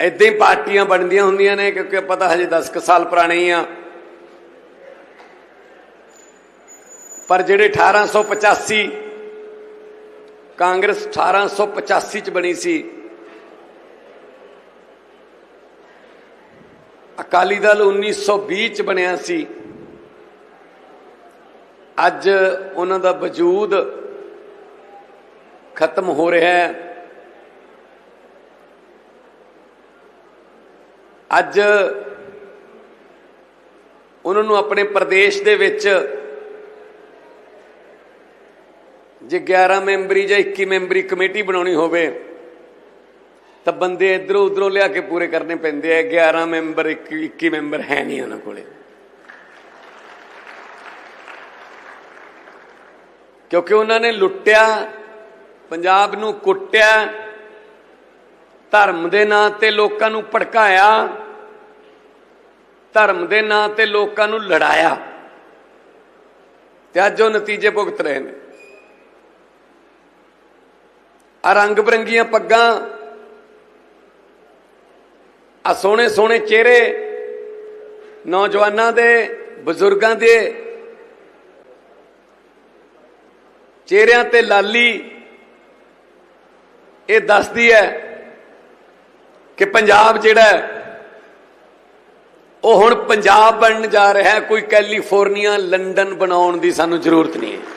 ਇਦਾਂ ਹੀ ਪਾਰਟੀਆਂ ਬਣਦੀਆਂ ਹੁੰਦੀਆਂ ਨੇ ਕਿਉਂਕਿ ਪਤਾ ਹਜੇ 10 ਕੁ ਸਾਲ ਪੁਰਾਣੇ ਹੀ ਆ। ਪਰ ਜਿਹੜੇ 1885 ਕਾਂਗਰਸ 1885 ਚ ਬਣੀ ਸੀ, ਅਕਾਲੀ ਦਲ 1920 ਚ ਬਣਿਆ ਸੀ। ਅੱਜ ਉਹਨਾਂ ਦਾ ਵਜੂਦ ਖਤਮ ਹੋ ਰਿਹਾ ਹੈ। ਅੱਜ ਉਹਨਾਂ ਨੂੰ ਆਪਣੇ ਪ੍ਰਦੇਸ਼ ਦੇ ਵਿੱਚ ਜੇ 11 ਮੈਂਬਰੀ ਜਾਂ 21 ਮੈਂਬਰੀ ਕਮੇਟੀ ਬਣਾਉਣੀ ਹੋਵੇ, ਤਾਂ ਬੰਦੇ ਇਧਰੋਂ ਉਧਰੋਂ ਲਿਆ ਕੇ ਪੂਰੇ ਕਰਨੇ ਪੈਂਦੇ ਆ। 11 ਮੈਂਬਰ 21 ਮੈਂਬਰ ਹੈ ਨਹੀਂ ਉਹਨਾਂ ਕੋਲੇ। ਕਿਉਂਕਿ ਉਹਨਾਂ ਨੇ ਲੁੱਟਿਆ, ਪੰਜਾਬ ਨੂੰ ਕੁੱਟਿਆ, ਧਰਮ ਦੇ ਨਾਂ ਤੇ ਲੋਕਾਂ ਨੂੰ ਭੜਕਾਇਆ। ਧਰਮ ਦੇ ਨਾਂ ਤੇ ਲੋਕਾਂ ਨੂੰ ਲੜਾਇਆ। ਤੇ ਅੱਜ ਉਹ ਨਤੀਜੇ ਭੁਗਤ ਰਹੇ ਨੇ। ਆ ਰੰਗ ਬਰੰਗੀਆਂ ਪੱਗਾਂ, ਆ ਸੋਹਣੇ ਸੋਹਣੇ ਚਿਹਰੇ ਨੌਜਵਾਨਾਂ ਦੇ, ਬਜ਼ੁਰਗਾਂ ਦੇ, ਚਿਹਰਿਆਂ ਤੇ ਲਾਲੀ, ਇਹ ਦੱਸਦੀ ਹੈ ਕਿ ਪੰਜਾਬ ਜਿਹੜਾ ਉਹ ਹੁਣ ਪੰਜਾਬ ਬਣਨ ਜਾ ਰਿਹਾ ਕੋਈ ਕੈਲੀਫੋਰਨੀਆ, ਲੰਡਨ ਬਣਾਉਣ ਦੀ ਸਾਨੂੰ ਜ਼ਰੂਰਤ ਨਹੀਂ ਹੈ।